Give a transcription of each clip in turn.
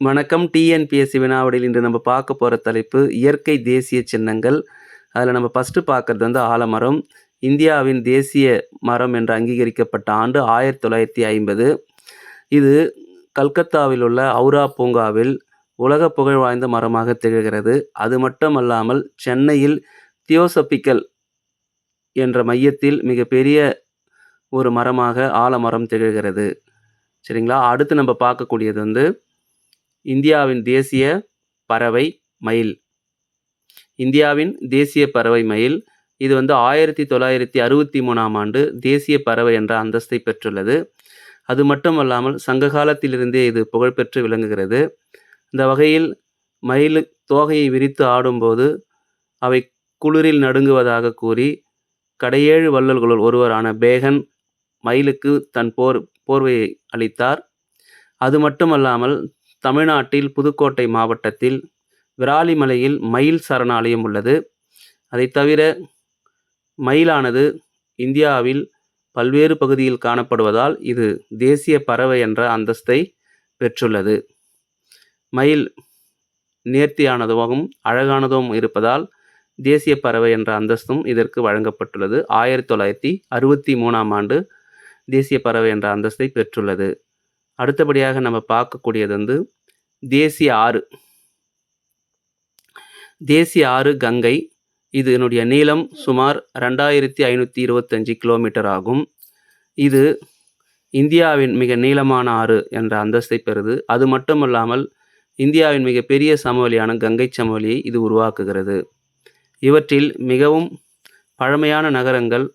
வணக்கம். டிஎன்பிஎஸ்சி வினாவடியில் இன்று நம்ம பார்க்க போகிற தலைப்பு இயற்கை தேசிய சின்னங்கள். அதில் நம்ம ஃபஸ்ட்டு பார்க்குறது வந்து ஆலமரம். இந்தியாவின் தேசிய மரம் என்று அங்கீகரிக்கப்பட்ட ஆண்டு ஆயிரத்தி தொள்ளாயிரத்தி ஐம்பது. இது கல்கத்தாவில் உள்ள ஔரா பூங்காவில் உலக புகழ் வாய்ந்த மரமாக திகழ்கிறது. அது மட்டுமல்லாமல் சென்னையில் தியோசபிக்கல் என்ற மையத்தில் மிகப்பெரிய ஒரு மரமாக ஆலமரம் திகழ்கிறது. சரிங்களா? அடுத்து நம்ம பார்க்கக்கூடியது வந்து இந்தியாவின் தேசிய பறவை மயில். இந்தியாவின் தேசிய பறவை மயில் இது வந்து ஆயிரத்தி தொள்ளாயிரத்தி அறுபத்தி மூணாம் ஆண்டு தேசிய பறவை என்ற அந்தஸ்தை பெற்றுள்ளது. அது மட்டுமல்லாமல் சங்க காலத்திலிருந்தே இது புகழ்பெற்று விளங்குகிறது. இந்த வகையில் மயில் தோகையை விரித்து ஆடும்போது அவை குளிரில் நடுங்குவதாக கூறி கடையேழு வள்ளல்களுள் ஒருவரான பேகன் மயிலுக்கு தன் போர் போர்வையை அளித்தார். அது மட்டுமல்லாமல் தமிழ்நாட்டில் புதுக்கோட்டை மாவட்டத்தில் விராலிமலையில் மயில் சரணாலயம் உள்ளது. அதை தவிர மயிலானது இந்தியாவில் பல்வேறு பகுதியில் காணப்படுவதால் இது தேசிய பறவை என்ற அந்தஸ்தை பெற்றுள்ளது. மயில் நேர்த்தியானதும் அழகானதும் இருப்பதால் தேசிய பறவை என்ற அந்தஸ்தும் இதற்கு வழங்கப்பட்டுள்ளது. ஆயிரத்தி தொள்ளாயிரத்தி அறுபத்தி மூணாம் ஆண்டு தேசிய பறவை என்ற அந்தஸ்தை பெற்றுள்ளது. அடுத்தபடியாக நம்ம பார்க்கக்கூடியது வந்து தேசிய ஆறு. தேசிய ஆறு கங்கை. இதனுடைய நீளம் சுமார் ரெண்டாயிரத்தி ஐநூற்றி இருபத்தஞ்சி கிலோமீட்டர் ஆகும். இது இந்தியாவின் மிக நீளமான ஆறு என்ற அந்தஸ்தை பெறுது. அது மட்டுமல்லாமல் இந்தியாவின் மிகப்பெரிய சமவெளியான கங்கை சமவெளியை இது உருவாக்குகிறது. இவற்றில் மிகவும் பழமையான நகரங்கள்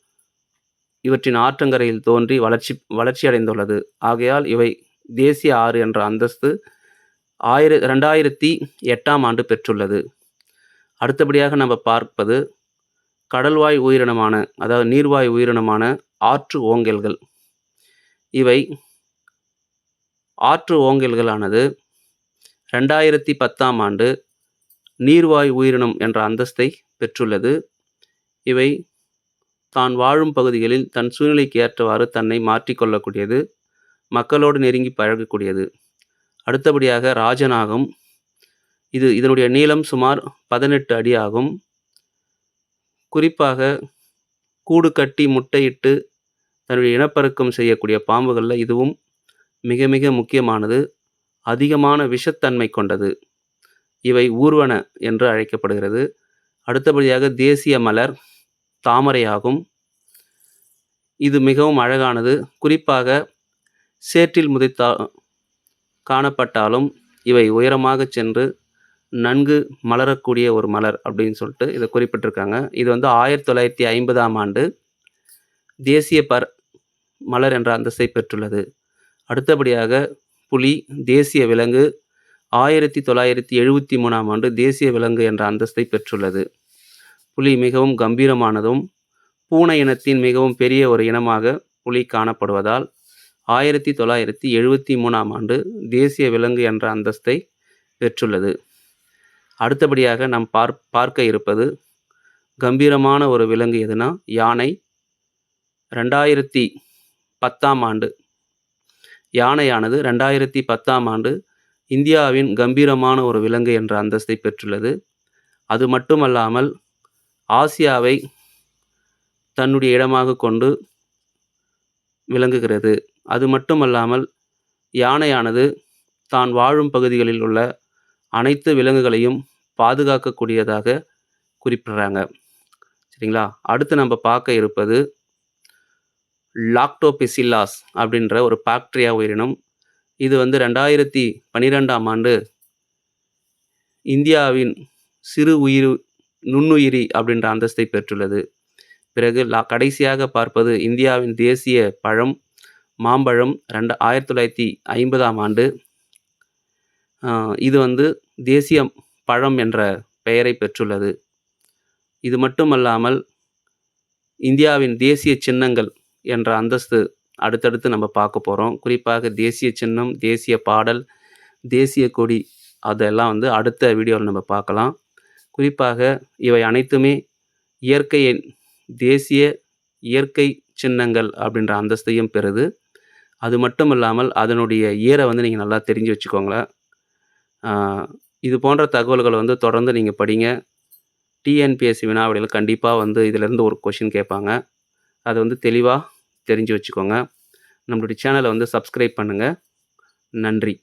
இவற்றின் ஆற்றங்கரையில் தோன்றி வளர்ச்சி வளர்ச்சியடைந்துள்ளது. ஆகையால் இவை தேசிய ஆறு என்ற அந்தஸ்து ஆயிர ரெண்டாயிரத்தி எட்டாம் ஆண்டு பெற்றுள்ளது. அடுத்தபடியாக நம்ம பார்ப்பது கடல்வாய் உயிரினமான அதாவது நீர்வாய் உயிரினமான ஆற்று ஓங்கல்கள். இவை ஆற்று ஓங்கல்களானது ரெண்டாயிரத்தி பத்தாம் ஆண்டு நீர்வாய் உயிரினம் என்ற அந்தஸ்தை பெற்றுள்ளது. இவை தான் வாழும் பகுதிகளில் தன் சூழ்நிலைக்கு ஏற்றவாறு தன்னை மாற்றிக்கொள்ளக்கூடியது. மக்களோடு நெருங்கி பழகக்கூடியது. அடுத்தபடியாக ராஜநாகம் இது இதனுடைய நீளம் சுமார் பதினெட்டு அடி ஆகும். குறிப்பாக கூடு கட்டி முட்டையிட்டு தன்னுடைய இனப்பெருக்கம் செய்யக்கூடிய பாம்புகளில் இதுவும் மிக மிக முக்கியமானது. அதிகமான விஷத்தன்மை கொண்டது. இவை ஊர்வன என்று அழைக்கப்படுகிறது. அடுத்தபடியாக தேசிய மலர் தாமரையாகும். இது மிகவும் அழகானது. குறிப்பாக சேற்றில் முதைத்தா காணப்பட்டாலும் இவை உயரமாக சென்று நன்கு மலரக்கூடிய ஒரு மலர் அப்படின்னு சொல்லிட்டு இதை குறிப்பிட்டிருக்காங்க. இது வந்து ஆயிரத்தி தொள்ளாயிரத்தி ஐம்பதாம் ஆண்டு தேசிய பர் மலர் என்ற அந்தஸ்தை பெற்றுள்ளது. அடுத்தபடியாக புலி தேசிய விலங்கு ஆயிரத்தி தொள்ளாயிரத்தி எழுபத்தி மூணாம் ஆண்டு தேசிய விலங்கு என்ற அந்தஸ்தை பெற்றுள்ளது. புலி மிகவும் கம்பீரமானதும் பூனை இனத்தின் மிகவும் பெரிய ஒரு இனமாக புலி காணப்படுவதால் ஆயிரத்தி தொள்ளாயிரத்தி எழுபத்தி மூணாம் ஆண்டு தேசிய விலங்கு என்ற அந்தஸ்தை பெற்றுள்ளது. அடுத்தபடியாக நாம் பார் பார்க்க இருப்பது கம்பீரமான ஒரு விலங்கு எதுனா யானை. ரெண்டாயிரத்தி பத்தாம் ஆண்டு யானையானது ரெண்டாயிரத்தி பத்தாம் ஆண்டு இந்தியாவின் கம்பீரமான ஒரு விலங்கு என்ற அந்தஸ்தை பெற்றுள்ளது. அது மட்டுமல்லாமல் ஆசியாவை தன்னுடைய இடமாக கொண்டு விளங்குகிறது. அது மட்டுமல்லாமல் யானையானது தான் வாழும் பகுதிகளில் உள்ள அனைத்து விலங்குகளையும் பாதுகாக்கக்கூடியதாக குறிப்பிடுறாங்க. சரிங்களா? அடுத்து நம்ம பார்க்க இருப்பது லாக்டோபிசில்லாஸ் அப்படின்ற ஒரு பாக்டீரியா உயிரினம். இது வந்து ரெண்டாயிரத்தி பன்னிரெண்டாம் ஆண்டு இந்தியாவின் சிறு உயிர் நுண்ணுயிரி அப்படின்ற அந்தஸ்தை பெற்றுள்ளது. பிறகு லா கடைசியாக பார்ப்பது இந்தியாவின் தேசிய பழம் மாம்பழம் ரெண்டு ஆயிரத்தி தொள்ளாயிரத்தி ஐம்பதாம் ஆண்டு. இது வந்து தேசிய பழம் என்ற பெயரை பெற்றுள்ளது. இது மட்டுமல்லாமல் இந்தியாவின் தேசிய சின்னங்கள் என்ற அந்தஸ்து அடுத்தடுத்து நம்ம பார்க்க போகிறோம் குறிப்பாக தேசிய சின்னம் தேசிய பாடல் தேசிய கொடி அதெல்லாம் வந்து அடுத்த வீடியோவில் நம்ம பார்க்கலாம். குறிப்பாக இவை அனைத்துமே இயற்கையின் தேசிய இயற்கை சின்னங்கள் அப்படின்ற அந்தஸ்தையும் பெறுது. அது மட்டும் இல்லாமல் அதனுடைய இயரை வந்து நீங்கள் நல்லா தெரிஞ்சு வச்சுக்கோங்களேன் இது போன்ற தகவல்களை வந்து தொடர்ந்து நீங்கள் படிங்க. டிஎன்பிஎஸ்சி வினாவிடையில் கண்டிப்பாக வந்து இதிலேருந்து ஒரு கொஷின் கேட்பாங்க. அதை வந்து தெளிவாக தெரிஞ்சு வச்சுக்கோங்க. நம்மளுடைய சேனலை வந்து சப்ஸ்கிரைப் பண்ணுங்கள் நன்றி.